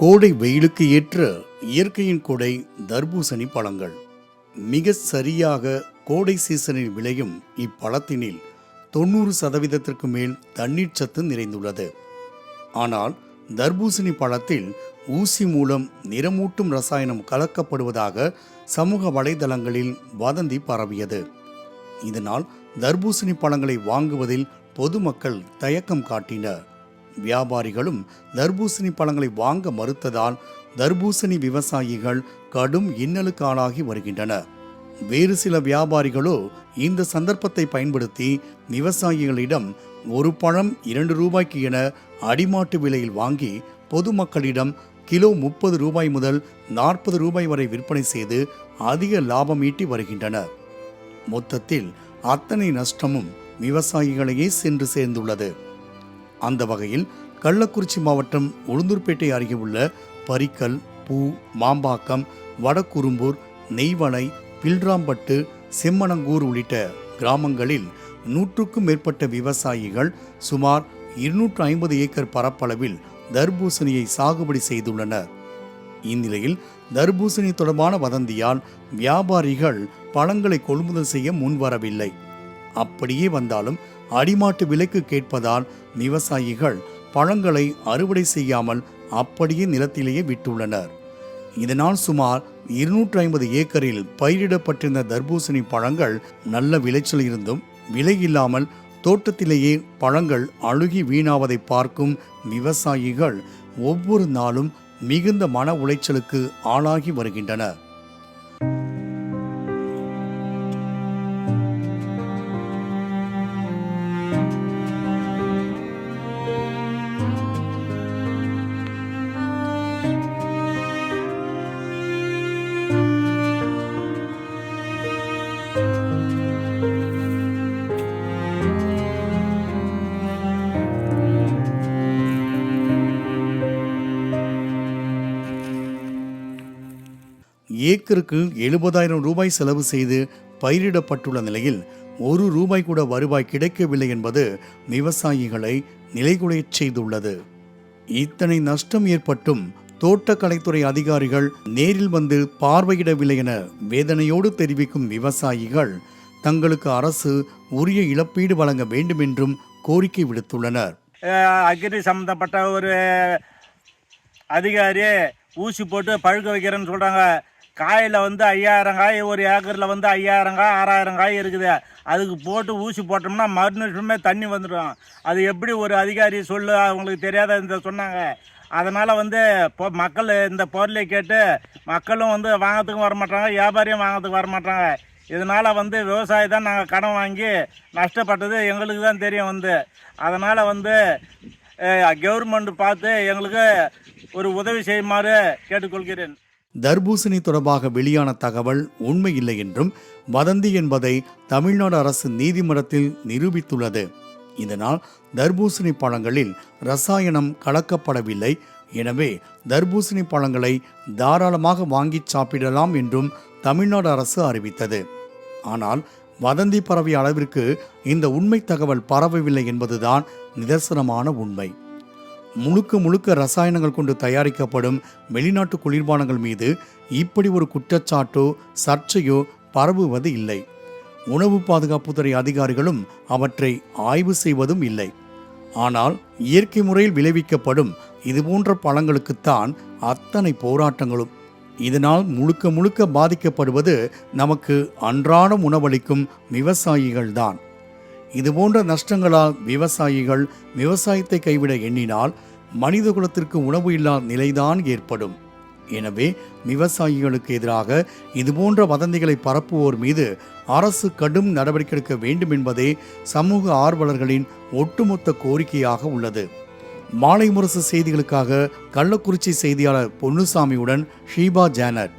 கோடை வெயிலுக்கு ஏற்ற இயற்கையின் கொடை தர்பூசணி பழங்கள். மிக சரியாக கோடை சீசனில் விளையும் இப்பழத்தினில் தொண்ணூறு சதவீதத்திற்கு மேல் தண்ணீர் சத்து நிறைந்துள்ளது. ஆனால் தர்பூசணி பழத்தில் ஊசி மூலம் நிறமூட்டும் ரசாயனம் கலக்கப்படுவதாக சமூக வலைதளங்களில் வதந்தி பரவியது. இதனால் தர்பூசணி பழங்களை வாங்குவதில் பொதுமக்கள் தயக்கம் காட்டினர். வியாபாரிகளும் தர்பூசணி பழங்களை வாங்க மறுத்ததால் தர்பூசணி விவசாயிகள் கடும் இன்னலுக்கு ஆளாகி வருகின்றனர். வேறு சில வியாபாரிகளோ இந்த சந்தர்ப்பத்தை பயன்படுத்தி விவசாயிகளிடம் ஒரு பழம் இரண்டு ரூபாய்க்கு என அடிமாட்டு விலையில் வாங்கி பொதுமக்களிடம் கிலோ முப்பது ரூபாய் முதல் நாற்பது ரூபாய் வரை விற்பனை செய்து அதிக லாபம் ஈட்டி வருகின்றனர். மொத்தத்தில் அத்தனை நஷ்டமும் விவசாயிகளையே சென்று சேர்ந்துள்ளது. அந்த வகையில் கள்ளக்குறிச்சி மாவட்டம் உளுந்தூர்பேட்டை அருகே உள்ள பரிக்கல் பூ மாம்பாக்கம் வடக்குறும்பூர் நெய்வனை பில்ராம்பட்டு செம்மணங்கூர் உள்ளிட்ட கிராமங்களில் நூற்றுக்கும் மேற்பட்ட விவசாயிகள் சுமார் இருநூற்று ஐம்பது ஏக்கர் பரப்பளவில் தர்பூசணியை சாகுபடி செய்துள்ளனர். இந்நிலையில் தர்பூசணி தொடர்பான வதந்தியால் வியாபாரிகள் பழங்களை கொள்முதல் செய்ய முன்வரவில்லை. அப்படியே வந்தாலும் அடிமாட்டு விலைக்கு கேட்பதால் விவசாயிகள் பழங்களை அறுவடை செய்யாமல் அப்படியே நிலத்திலேயே விட்டுள்ளனர். இதனால் சுமார் இருநூற்றி ஐம்பது ஏக்கரில் பயிரிடப்பட்டிருந்த தர்பூசணி பழங்கள் நல்ல விளைச்சல் இருந்தும் விலை இல்லாமல் தோட்டத்திலேயே பழங்கள் அழுகி வீணாவதை பார்க்கும் விவசாயிகள் ஒவ்வொரு நாளும் மிகுந்த மன உளைச்சலுக்கு ஆளாகி வருகின்றனர். ஏக்கருக்கு எழுபதாயிரம் ரூபாய் செலவு செய்து பயிரிடப்பட்டுள்ள நிலையில் ஒரு ரூபாய் கூட வருவாய் கிடைக்கவில்லை என்பது விவசாயிகளை நிலைகுலையச் செய்துள்ளது. இத்தனை நஷ்டம் ஏற்பட்டும் தோட்டக்கலைத்துறை அதிகாரிகள் நேரில் வந்து பார்வையிடவில்லை என வேதனையோடு தெரிவிக்கும் விவசாயிகள் தங்களுக்கு அரசு உரிய இழப்பீடு வழங்க வேண்டும் என்றும் கோரிக்கை விடுத்துள்ளனர். அக்னி அக்ரி சம்மந்தப்பட்ட ஒரு அதிகாரி ஊசி போட்டு பழுக்க வைக்கிறேன்னு சொல்கிறாங்க காயில் வந்து ஐயாயிரம் காய் ஒரு ஏக்கரில் வந்து ஐயாயிரம் காய் ஆறாயிரம் காய் இருக்குது. அதுக்கு போட்டு ஊசி போட்டோம்னா மறுநிமிஷமே தண்ணி வந்துடும். அது எப்படி ஒரு அதிகாரி சொல்லு அவங்களுக்கு தெரியாத இந்த சொன்னாங்க. அதனால் வந்து இப்போ மக்கள் இந்த பொருளை கேட்டு மக்களும் வந்து வாங்கிறதுக்கும் வரமாட்டாங்க வியாபாரியும் வாங்கிறதுக்கு வரமாட்டாங்க. இதனால் வந்து விவசாயி தான் நாங்கள் கடன் வாங்கி நஷ்டப்பட்டது எங்களுக்கு தான் தெரியும் வந்து. அதனால் வந்து கவர்மெண்ட் பார்த்து எங்களுக்கு ஒரு உதவி செய்யுமாறு கேட்டுக்கொள்கிறேன். தர்பூசணி தொடர்பாக வெளியான தகவல் உண்மை இல்லை என்றும் வதந்தி என்பதை தமிழ்நாடு அரசு நீதிமன்றத்தில் நிரூபித்துள்ளது. இதனால் தர்பூசணி பழங்களில் ரசாயனம் கலக்கப்படவில்லை. எனவே தர்பூசணி பழங்களை தாராளமாக வாங்கிச் சாப்பிடலாம் என்றும் தமிழ்நாடு அரசு அறிவித்தது. ஆனால் வதந்தி பரவிய அளவிற்கு இந்த உண்மை தகவல் பரவவில்லை என்பதுதான் நிதர்சனமான உண்மை. முழுக்க முழுக்க ரசாயனங்கள் கொண்டு தயாரிக்கப்படும் வெளிநாட்டு குளிர்பானங்கள் மீது இப்படி ஒரு குற்றச்சாட்டோ சர்ச்சையோ பரவுவது இல்லை. உணவு பாதுகாப்புத்துறை அதிகாரிகளும் அவற்றை ஆய்வு செய்வதும் இல்லை. ஆனால் இயற்கை முறையில் விளைவிக்கப்படும் இதுபோன்ற பழங்களுக்குத்தான் அத்தனை போராட்டங்களும். இதனால் முழுக்க முழுக்க பாதிக்கப்படுவது நமக்கு அன்றாடம் உணவளிக்கும் விவசாயிகள்தான். இதுபோன்ற நஷ்டங்களால் விவசாயிகள் விவசாயத்தை கைவிட எண்ணினால் மனித குலத்திற்கு உணவு இல்லா நிலைதான் ஏற்படும். எனவே விவசாயிகளுக்கு எதிராக இதுபோன்ற வதந்திகளை பரப்புவோர் மீது அரசு கடும் நடவடிக்கை எடுக்க வேண்டும் என்பதே சமூக ஆர்வலர்களின் ஒட்டுமொத்த கோரிக்கையாக உள்ளது. மாலை முரசு செய்திகளுக்காக கள்ளக்குறிச்சி செய்தியாளர் பொன்னுசாமியுடன் ஷீபா ஜானட்.